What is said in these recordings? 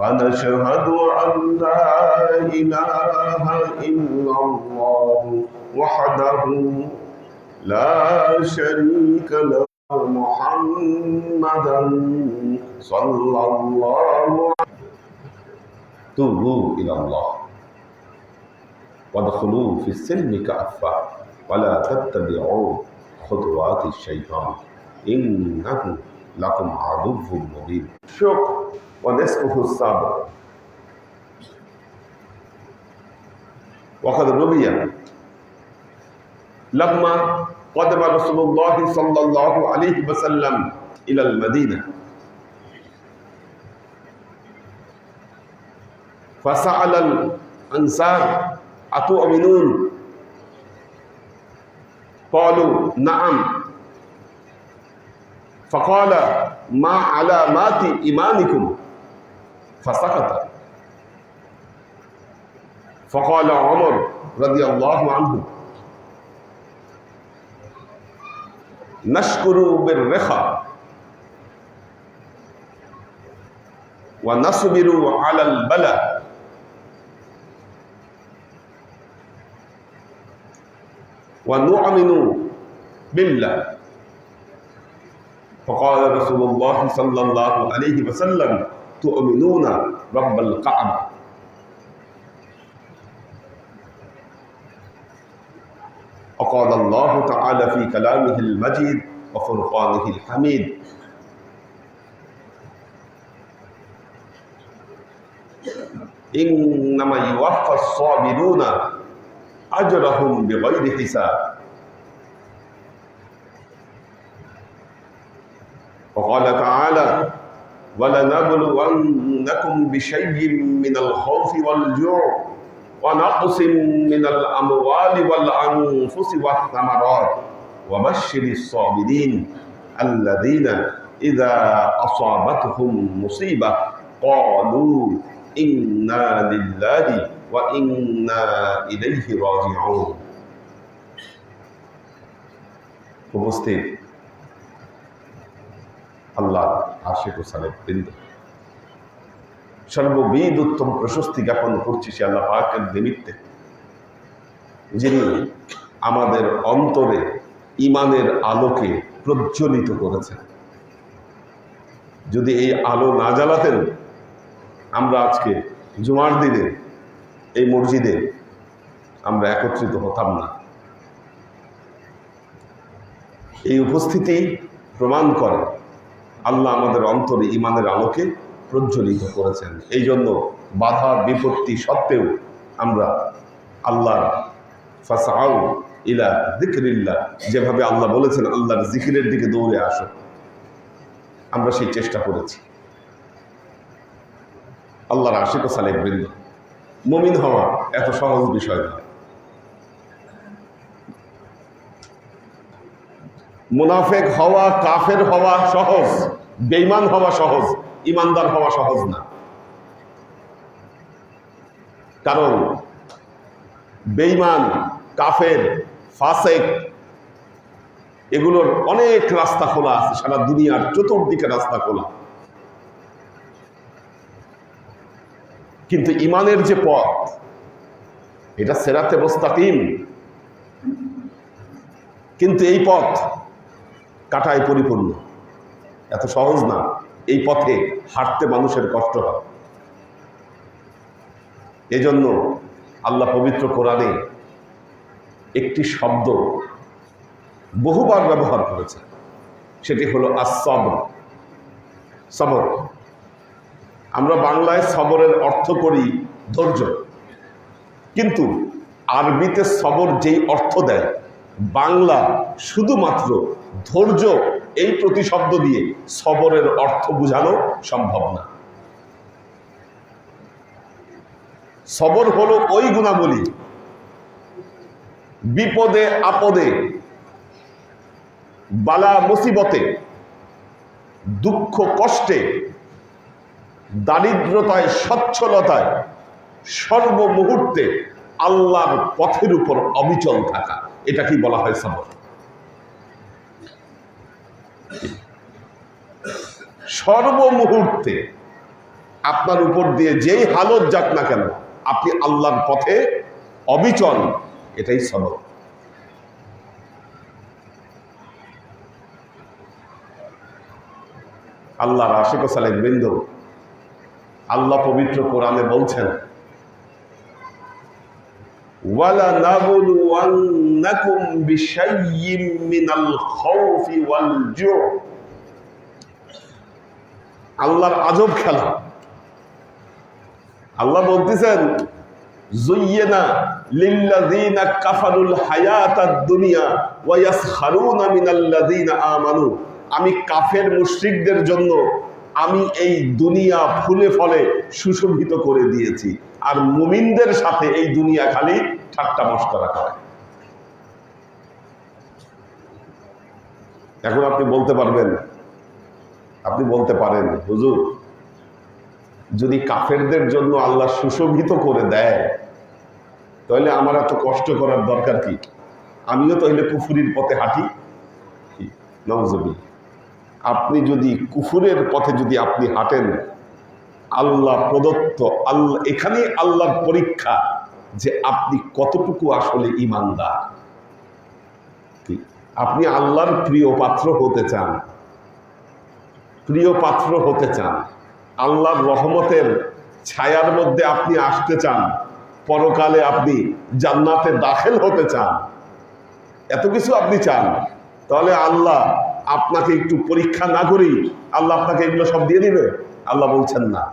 ونشهد أن لا إله إلا الله وحده لا شريك له محمدا صلى الله عليه توبوا إلى الله. وادخلوا في السلم كافة ولا تتبعوا خطوات الشيطان. إنه لكم عدو مبين. شكر. ونصفه الصبر. وقد روي لما قدم رسول الله صلى الله عليه وسلم إلى المدينة. فسأل الأنصار أتؤمنون؟ قالوا نعم. فقال ما علامات إيمانكم؟ فسكت فقال عمر رضي الله عنه نشكر بالرخاء ونصبر على البلاء. ونؤمن بالله. فقال رسول الله صلى الله عليه وسلم تؤمنون رب الكعبة وقال الله تعالى في كلامه المجيد وفرقانه الحميد. إنما يوفى الصابرون أجرهم بغير حساب. وقال تعالى ولنبلونكم بشيء من الخوف والجوع ونقص من الأموال والأنفس والثمرات وبشر الصابرين الذين إذا أصابتهم مصيبة قالوا إنا لله وإنا إليه راجعون উপস্থিত আল্লাহ আশেখ সালেব বৃন্দ সর্ববিদ উত্তম প্রশস্তি জ্ঞাপন করছি সে আল্লাহ পাকের নিমিত্তে। যিনি আমাদের অন্তরে ইমানের আলোকে প্রজ্বলিত করেছেন। যদি এই আলো না জ্বালাতেন, আমরা আজকে জুমার দিনে এই মসজিদে আমরা একত্রিত হতাম না। এই উপস্থিতি প্রমাণ করে আল্লাহ আমাদের অন্তরে ইমানের আলোকে প্রজ্বলিত করেছেন। এই জন্য বাধা, বিপত্তি সত্ত্বেও আমরা আল্লাহর ফাসাউ ইলা দিকরিল্লা যেভাবে আল্লাহ বলেছেন, আল্লাহর জিকিরের দিকে দৌড়ে আসো। আমরা সেই চেষ্টা করেছি। আল্লাহর আশিক সালেক বৃন্দ, মমিন হওয়া এত সহজ বিষয় নয়। মুনাফেক হওয়া, কাফের হওয়া সহজ বেইমান হওয়া সহজ ইমানদার হওয়া সহজ না। কারণ বেইমান কাফের, ফাসেক, এগুলোর অনেক রাস্তা খোলা আছে, সারা দুনিয়ার চতুর্দিকে রাস্তা খোলা। কিন্তু ইমানের যে পথ, এটা সেরাতে মোস্তাকিম। কিন্তু এই পথ কাটায় পরিপূর্ণ। এত সহজ না। এই পথে হাঁটতে মানুষের কষ্ট হয়। এজন্য আল্লাহ পবিত্র কোরআনে একটি শব্দ বহুবার ব্যবহার করেছে সেটি হলো আসবর সবর। আমরা বাংলায় সবরের অর্থ করি ধৈর্য। কিন্তু আরবিতে সবর যেই অর্থ দেয় বাংলা শুধুমাত্র ধৈর্য এই প্রতিশব্দ দিয়ে সবরের অর্থ বোঝানো সম্ভব না। সবর হলো ওই গুণাবলী, বিপদে আপদে, বালা মুসিবতে, দুঃখ কষ্টে, দারিদ্রতায়, সচ্ছলতায়, সর্বমুহূর্তে আল্লাহর পথের উপর অবিচল থাকা। এটা কি বলা হয় সবর সর্বমুহূর্তে আপনার উপর দিয়ে যেই হালত যাক না কেন, আপনি আল্লাহর পথে অবিচল, এটাই সবক আল্লাহর আশিক সালেক বৃন্দ আল্লাহ পবিত্র কোরআনে বলছেন وَلَنَبْلُوَنَّكُمْ بِشَيْءٍ مِّنَ الْخَوْفِ وَالْجُوعِ আল্লাহর আজব খেলা আল্লাহ বলতেছেন জুইয়েনা লিল্লাযীনা কাফারুল হায়াতাদ দুনিয়া ওয়া ইয়াসখারুনা মিনাল্লাযীনা আমানু আমি কাফের মুশরিকদের জন্য আমি এই দুনিয়া ফুলে ফলে সুশোভিত করে দিয়েছি আর মুমিনদের সাথে এই দুনিয়া খালি ঠাট্টা মস্করা করে এখন আপনি বলতে পারবেন, আপনি বলতে পারেন, হুজুর, যদি কাফেরদের জন্য আল্লাহ সুশোভিত করে দেয়, তাহলে আমার এত কষ্ট করার দরকার কি? আমিও তাহলে কুফুরির পথে হাঁটি? নজবি আপনি যদি কুফুরের পথে যদি আপনি হাঁটেন, আল্লাহ প্রদত্ত আল্লাহ এখানে আল্লাহর পরীক্ষা। যে আপনি কতটুকু আসলে ইমানদার? আপনি আল্লাহর প্রিয় পাত্র হতে চান। প্রিয় পাত্র হতে চান। আল্লাহর রহমতের ছায়ার মধ্যে আপনি আসতে চান। পরকালে আপনি জান্নাতে দাখিল হতে চান। এত কিছু আপনি চান। তাহলে আল্লাহ আপনাকে একটু পরীক্ষা না করেই আল্লাহ আপনাকে এগুলো সব দিয়ে দিবে? আল্লাহ বলছেন না।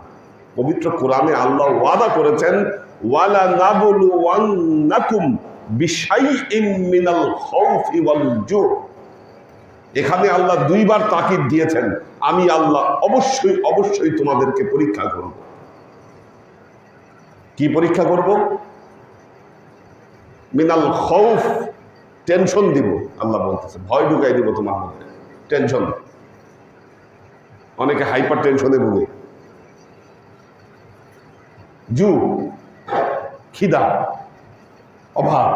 পবিত্র কোরআনে আল্লাহ ওয়াদা করেছেন ওয়ালা নাবলু মিনাল এখানে আল্লাহ দুইবার তাকিদ দিয়েছেন, আমি আল্লাহ অবশ্যই অবশ্যই তোমাদেরকে পরীক্ষা করব। কি পরীক্ষা করব? মিনাল খৌফ টেনশন দিব, আল্লাহ বলতেছে, ভয় ঢুকাই দিব তোমার মধ্যে, টেনশন। অনেকে হাইপার টেনশনে ভুগে। জু খিদা, অভাব।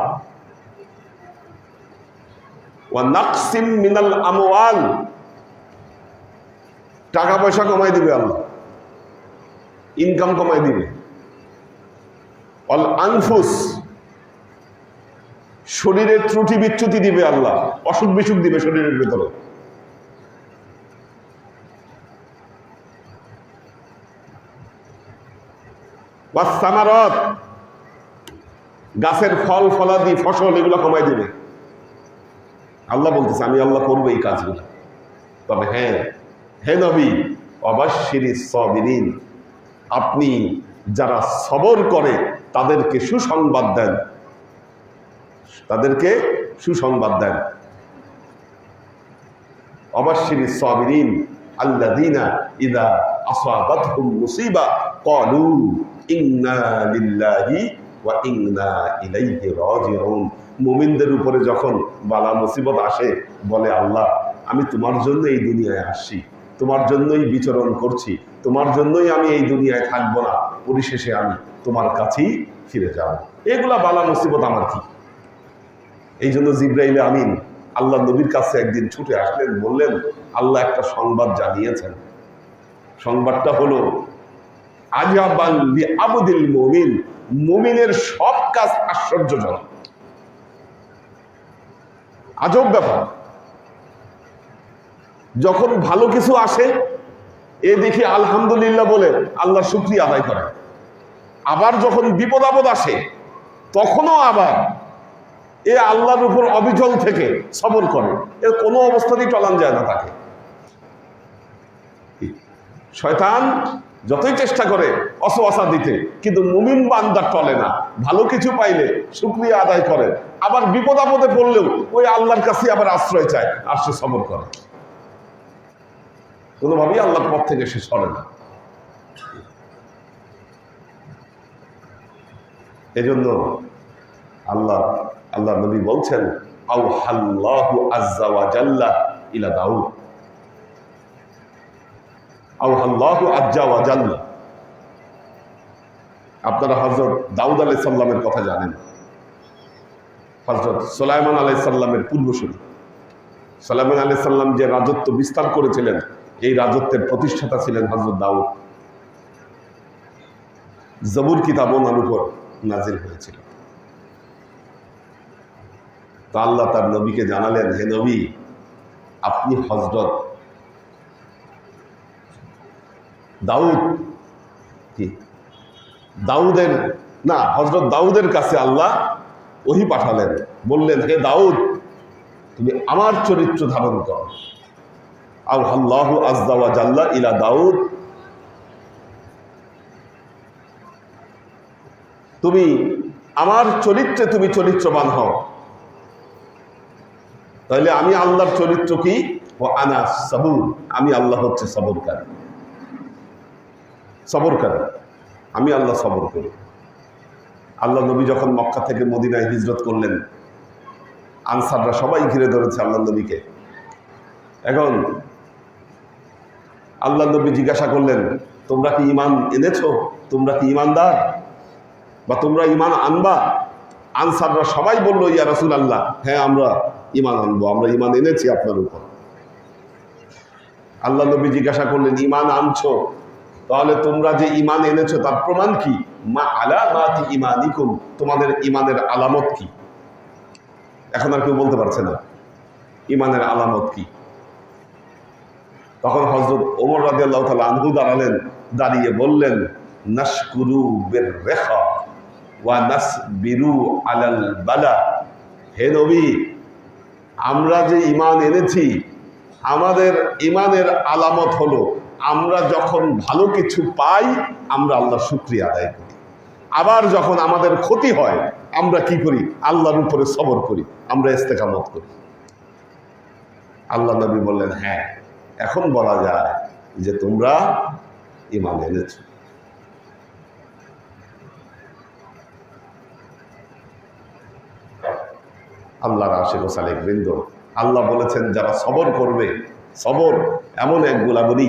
মিনাল আমওয়াল। টাকা পয়সা কমাই দিবে আল্লাহ। ইনকাম কমাই দিবে। অল আনফুস। শরীরের ত্রুটি বিচ্যুতি দিবে আল্লাহ। অসুখ বিসুখ দিবে শরীরের ভেতরে। ওয়াসামারত গাছের ফল, ফলাদি, ফসল, এগুলো কমাই দিবে। আল্লাহ বলতেছে, আমি আল্লাহ করব এই কাজগুলো। তবে হ্যাঁ হে নবী অবাশিরি সবিরিন। আপনি যারা সবর করে, তাদেরকে সুসংবাদ দেন। তাদেরকে সুসংবাদ দেন। অবাশিরি সবিরিন। আল্লাযীনা ইদা আসাবাতহুম মুসিবা ক্বালু ইন্না মুমিনদের উপরে যখন বালা মুসিবত আসে, বলে আল্লাহ, আমি তোমার জন্য এই দুনিয়ায় আসছি, তোমার জন্যই বিচরণ করছি, তোমার জন্যই আমি এই দুনিয়ায় থাকব না, পরিশেষে আমি তোমার কাছেই ফিরে যাব। এগুলা বালা মুসিবত আমার কি? এই জন্য জিব্রাইলে আমিন আল্লাহ নবীর কাছে একদিন ছুটে আসলেন, বললেন, আল্লাহ একটা সংবাদ জানিয়েছেন। সংবাদটা হলো, আজাবান আবুদিল মমিন মমিনের সব কাজ আশ্চর্যজনক। আজব ব্যাপার। যখন ভালো কিছু আসে এ দেখি আলহামদুলিল্লাহ বলে আল্লাহ শুক্রিয়া আদায় করে আবার যখন বিপদ আপদ আসে, তখনও আবার এ আল্লাহর উপর অবিচল থেকে সবর করে। এর কোনো অবস্থাতেই টলান যায় না তাকে। শয়তান যতই চেষ্টা করে অসবাসা দিতে, কিন্তু মুমিন বান্দা টলে না। ভালো কিছু পাইলে শুক্রিয়া আদায় করে। আবার বিপদ আপদে পড়লেও ওই আল্লাহর কাছে আবার আশ্রয় চায় আর সে সবর করে। কোনোভাবেই আল্লাহর পথ থেকে সে সরে না। এজন্য আল্লাহ আল্লাহ নবী বলছেন আউ হাল্লাহু আজ্জা ওয়া ইলা দাউদ। আপনারা হজরত দাউদ আলাই সাল্লামের কথা জানেন। হজরত সোলাইমান আলাই সাল্লামের পূর্বসূরি। সোলাইমান আলাই সাল্লাম যে রাজত্ব বিস্তার করেছিলেন, এই রাজত্বের প্রতিষ্ঠাতা ছিলেন হজরত দাউদ। জবুর কিতাব ওনার উপর নাজিল হয়েছিল। তো আল্লাহ তার নবীকে জানালেন, হে নবী, আপনি হজরত দাউদ কি? দাউদের, না হজরত দাউদের কাছে আল্লাহ ওহি পাঠালেন। বললেন, হে দাউদ, তুমি আমার চরিত্র ধারণ করো। আল আল্লাহ আজদাওয়া জাল্লা ইলা দাউদ। তুমি আমার চরিত্রে তুমি চরিত্রবান হও। তাহলে আমি আল্লাহর চরিত্র কি? ও আনা সাবুর, আমি আল্লাহ হচ্ছে সবরকারী। সবরকারী আমি আল্লাহ সবর করি। আল্লাহ নবী যখন মক্কা থেকে মদিনায় হিজরত করলেন, আনসাররা সবাই ঘিরে ধরেছে আল্লাহ নবীকে। এখন আল্লাহ নবী জিজ্ঞাসা করলেন, তোমরা কি ইমান এনেছো? তোমরা কি ইমানদার বা তোমরা ইমান আনবা? আনসাররা সবাই বলল, ইয়া রসুল আল্লাহ হ্যাঁ আমরা ইমান আনব, আমরা ইমান এনেছি আপনার উপর। আল্লাহ নবী জিজ্ঞাসা করলেন ইমান আনছো? তাহলে তোমরা যে ইমান এনেছো, তার প্রমাণ কি? মা আলা মাতি ইমানিকুম তোমাদের ইমানের আলামত কি? এখন আর কেউ বলতে পারছে না ইমানের আলামত কি? তখন হজরত ওমর রাজি আল্লাহ তালা আনহু দাঁড়ালেন, দাঁড়িয়ে বললেন নাসকুরু বের রেখা ওয়া নাস বিরু আলাল বালা। হে নবী, আমরা যে ইমান এনেছি, আমাদের ইমানের আলামত হলো আমরা যখন ভালো কিছু পাই, আমরা আল্লাহ শুক্রিয়া আদায় করি। আবার যখন আমাদের ক্ষতি হয়, আমরা কি করি? আল্লাহর উপরে সবর করি, আমরা ইস্তেকামত করি। আল্লাহ নবী বললেন হ্যাঁ এখন বলা যায় যে তোমরা ইমান এনেছ। আল্লাহর আশেখ সালেক বৃন্দ, আল্লাহ বলেছেন, যারা সবর করবে, সবর এমন এক গুলাবলী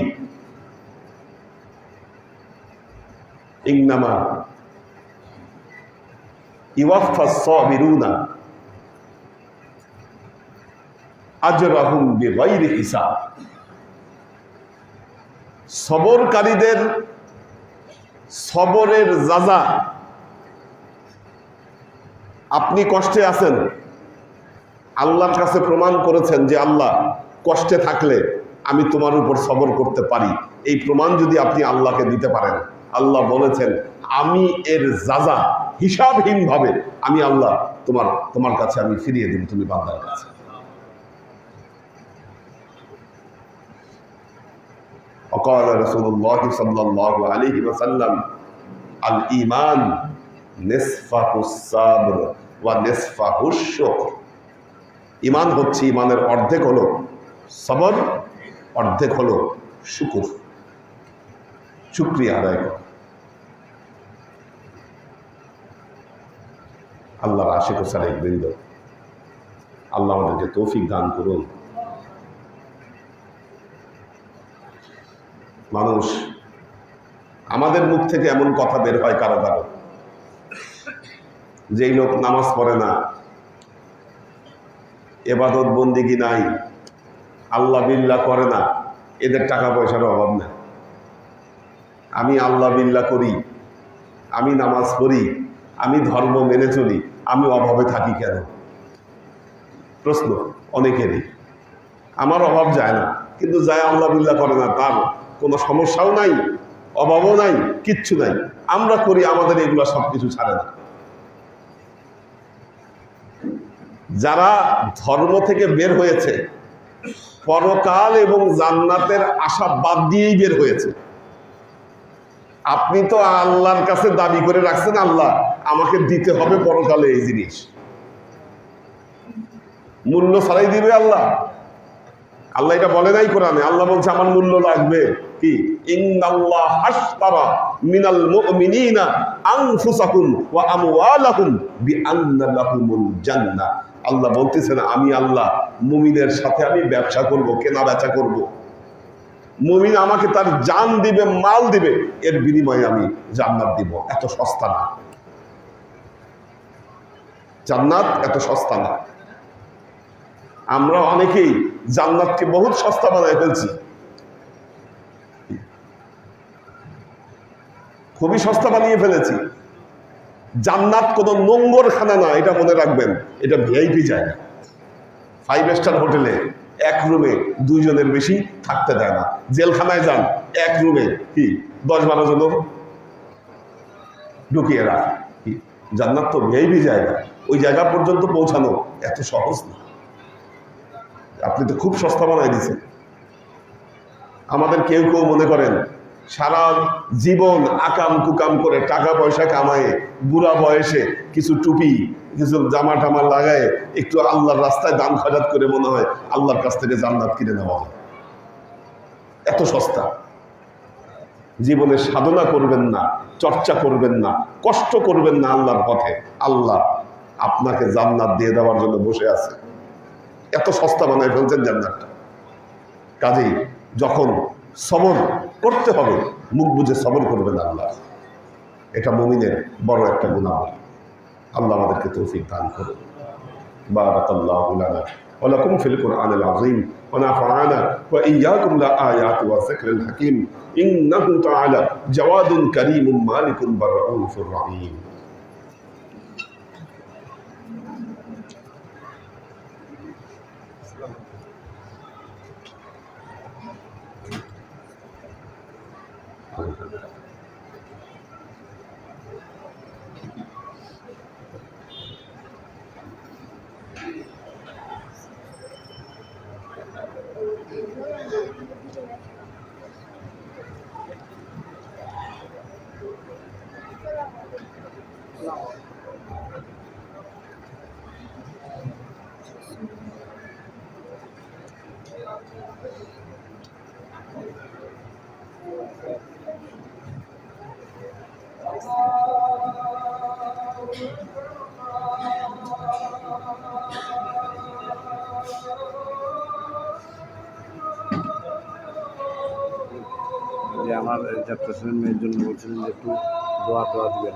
ইংনামা ইওয়াফা আজরাহুম বিগাইরি হিসাব সবরকারীদের সবরের যাজা আপনি কষ্টে আছেন, আল্লাহর কাছে প্রমাণ করেছেন যে আল্লাহ কষ্টে থাকলে আমি তোমার উপর সবর করতে পারি। এই প্রমাণ যদি আপনি আল্লাহকে দিতে পারেন। আল্লাহ বলেছেন আমি এর যাজা হিসাবহীনভাবে আমি আল্লাহ তোমার তোমার কাছে আমি ফিরিয়ে দেব তুমি বান্দার কাছে وقال رسول الله صلى الله عليه وسلم الإيمان نصفه الصبر ونصفه الشكر ইমান হচ্ছে ইমানের অর্ধেক হলো সবর অর্ধেক হলো শুকুর শুক্রিয়া আদায় করা। আল্লাহর আশেখ সালেক বৃন্দ। আল্লাহ আমাদেরকে তৌফিক দান করুন। মানুষ, আমাদের মুখ থেকে এমন কথা বের হয় কারও কারও। যেই লোক নামাজ পড়ে না এবাদত বন্দিগি নাই, আল্লাহ বিল্লা করে না, এদের টাকা পয়সার অভাব নেই। আমি আল্লাহ বিল্লা করি, আমি নামাজ পড়ি, আমি ধর্ম মেনে চলি, আমি অভাবে থাকি কেন? প্রশ্ন অনেকেরই। আমার অভাব যায় না, কিন্তু যায় আল্লাহ বিল্লা করে না, তার কোনো সমস্যাও নাই, অভাবও নাই, কিচ্ছু নাই। আমরা করি, আমাদের এগুলো সব কিছু ছাড়ে না। যারা ধর্ম থেকে বের হয়েছে, পরকাল এবং জান্নাতের আশা বাদ দিয়েই বের হয়েছে। আপনি তো আল্লাহর কাছে দাবি করে রাখছেন, আল্লাহ আমাকে দিতে হবে পরকালে এই জিনিস। মূল্য ছাড়াই দিবে আল্লাহ। আল্লাহ এটা বলে নাই কোরআনে, আল্লাহ বলছে, আমার মূল্য লাগবে কি? মিনাল মুমিনিনা আনফুসাকুম ওয়া আমওয়ালাহুম বিআন্না লাহুমুল জান্নাহ। আল্লাহ বলতেছেন, আমি আল্লাহ মুমিনের সাথে আমি ব্যবসা করব কেনা বেচা করব। মুমিন আমাকে তার জান দিবে, মাল দিবে, এর বিনিময়ে আমি জান্নাত দিব। এত সস্তা না। জান্নাত এত সস্তা না। আমরা অনেকেই জান্নাতকে বহুত সস্তা বানায় ফেলছি। খুবই সস্তা বানিয়ে ফেলেছি। জান্নাত কোনো নোংর খানা না, এটা মনে রাখবেন। এটা ভিআইপি জায়গা ফাইভ স্টার হোটেলে এক রুমে দুইজনের বেশি থাকতে দেয় না। জেলখানায় যান, এক রুমে কি দশ বারো জন ঢুকিয়ে রাখ। কি, জান্নাত তো ভেবি জায়গা। ওই জায়গা পর্যন্ত পৌঁছানো এত সহজ না। আপনি তো খুব সস্তা বানাই দিয়েছেন। আমাদের কেউ কেউ মনে করেন সারা জীবন আকাম কুকাম করে টাকা পয়সা কামায়ে, বুড়া বয়সে কিছু টুপি, কিছু জামা টামা লাগায়, একটু আল্লাহর রাস্তায় দাম খরচ করে মনে হয় আল্লাহর কাছ থেকে জান্নাত কিনে নেওয়া হয়। এত সস্তা। জীবনে সাধনা করবেন না, চর্চা করবেন না, কষ্ট করবেন না আল্লাহর পথে। আল্লাহ আপনাকে জান্নাত দিয়ে দেওয়ার জন্য বসে আছে। এত সস্তা বানায় ফেলছেন জান্নাতটা। কাজেই যখন সবর করতে হবে মুখ বুঝে সবর করবেন আল্লাহ এটা মমিনের বড় একটা গুণাবলী আল্লাহ আমাদেরকে তৌফিক দান করুন بارك الله لنا ولكم في القرآن العظيم ونفعنا وإياكم لآيات وذكر الحكيم إنه تعالى جواد كريم مالك برؤوف رحيم বলছিলেন যে একটু দোয়া টোয়া দিবেন।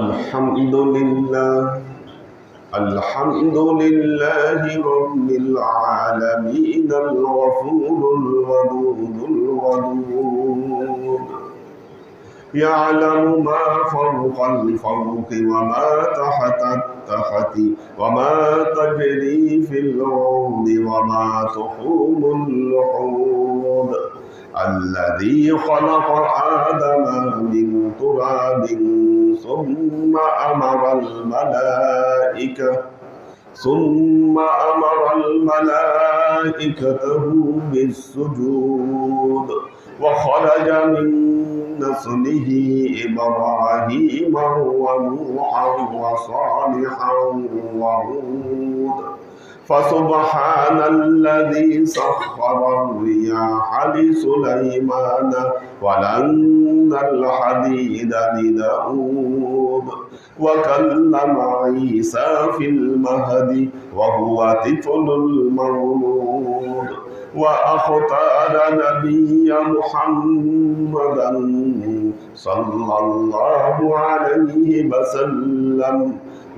الحمد لله الحمد لله رب العالمين الغفور الودود الودود. يعلم ما فوق الفوق وما تحت التحت وما تجري في الأرض وما تحوم اللحود الذي خلق آدم من تراب ثم أمر الملائكة ثم أمر الملائكته بالسجود. وخرج من نسله إبراهيم ونوحا وصالحا وهود فسبحان الذي سخر الرياح لسليمان ولن الحديد لداود وكلم عيسى في المهد وهو طفل المولود وأختار نبي محمدا صلى الله عليه وسلم.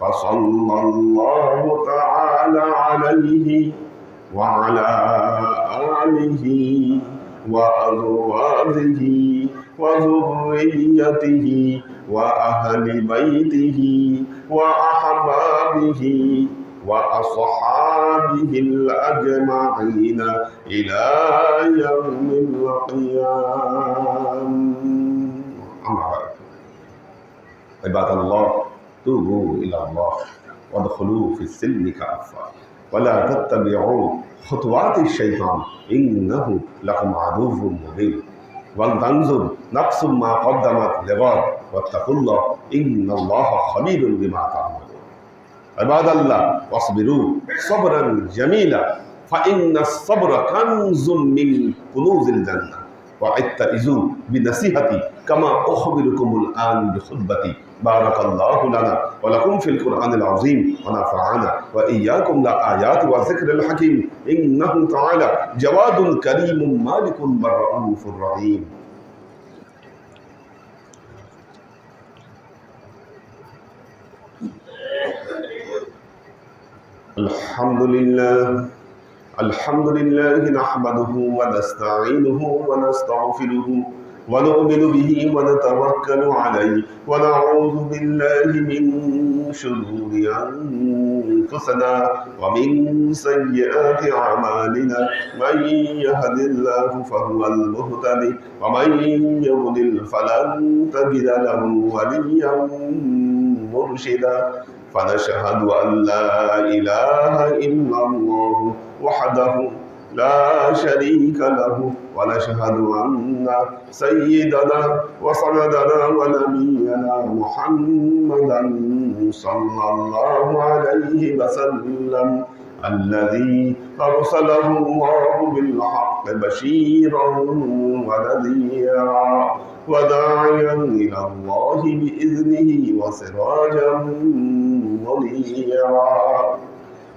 فصلى الله تعالى عليه وعلى آله وأزواجه وذريته وأهل بيته وأحبابه وأصحابه الأجمعين إلى يوم القيامة. عباد الله توبوا إلى الله وادخلوا في السلم كافة ولا تتبعوا خطوات الشيطان إنه لكم عدو مبين ولتنظر نفس ما قدمت لغد واتقوا الله إن الله خبير بما تعملون. عباد الله واصبروا صبرا جميلا فإن الصبر كنز من كنوز الجنة وعتئذوا بنصيحتي كما أخبركم الآن بخطبتي. بارك الله لنا ولكم في القرآن العظيم ونفعنا وإياكم لآيات وذكر الحكيم إنه تعالى جواد كريم مالك بالرؤوف الرحيم الحمد لله الحمد لله نحمده ونستعينه ونستغفره ونؤمن به ونتوكل عليه ونعوذ بالله من شرور أنفسنا ومن سيئات أعمالنا. من يهد الله فهو المهتدي ومن يضلل فلن تجد له وليا مرشدا. فنشهد أن لا إله إلا الله وحده لا شريك له ونشهد أن سيدنا وسندنا ونبينا محمدا صلى الله عليه وسلم الذي أرسله الله بالحق بشيرا ونذيرا وداعيا إلى الله بإذنه وسراجا منيرا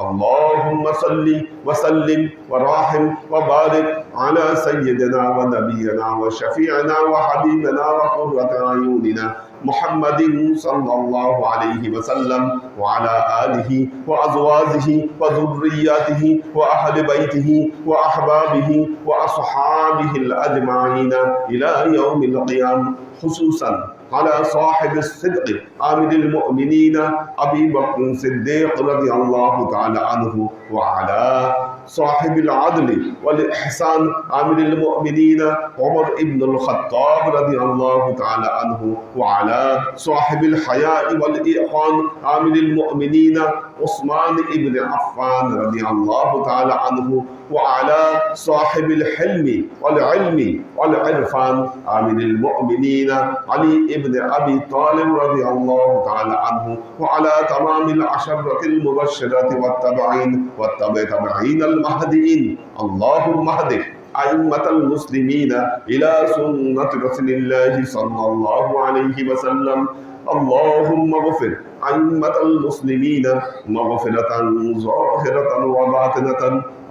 اللهم صل وسلم وراحم وبارك على سيدنا ونبينا وشفيعنا وحبيبنا وقرة أعيننا محمد صلى الله عليه وسلم وعلى آله وأزواجه وذرياته وأهل بيته وأحبابه وأصحابه الأجمعين إلى يوم القيامة خصوصا على صاحب الصدق آمر المؤمنين أبي بكر الصديق رضي الله تعالى عنه وعلى صاحب العدل والإحسان آمر المؤمنين عمر بن الخطاب رضي الله تعالى عنه وعلى صاحب الحياء والإيقان آمر المؤمنين عثمان بن عفان رضي الله تعالى عنه وعلى صاحب الحلم والعلم والعرفان آمن المؤمنين علي بن أبي طالب رضي الله تعالى عنه وعلى تمام العشرة المبشرة والتبعين والتبع تبعين المهديين اللهم اهد أئمة المسلمين إلى سنة رسول الله صلى الله عليه وسلم اللهم اغفر أئمة المسلمين مغفرة ظاهرة وباطنة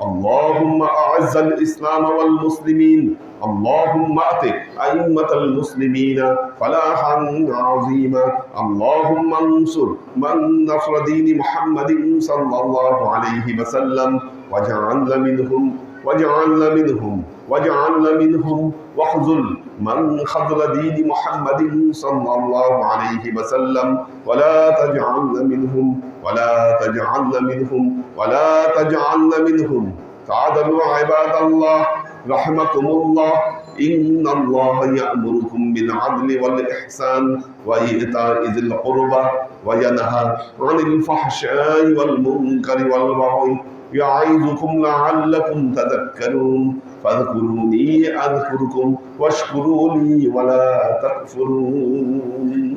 اللهم أعز الإسلام والمسلمين اللهم أت أئمة المسلمين فلاحا عظيما اللهم انصر من نصر دين محمد صلى الله عليه وسلم واجعلنا منهم واجعلنا منهم واجعلنا منهم واخذل من خذل دين محمد صلى الله عليه وسلم. ولا تجعلنا منهم ولا تجعلنا منهم ولا تجعلنا منهم. تعالوا عباد الله رحمكم الله. إن الله يأمركم بالعدل والإحسان وإيتاء ذي القربى وينهى عن الفحشاء والمنكر والبغي يعظكم لعلكم تذكرون. فاذكروني أذكركم واشكروا لي ولا تكفرون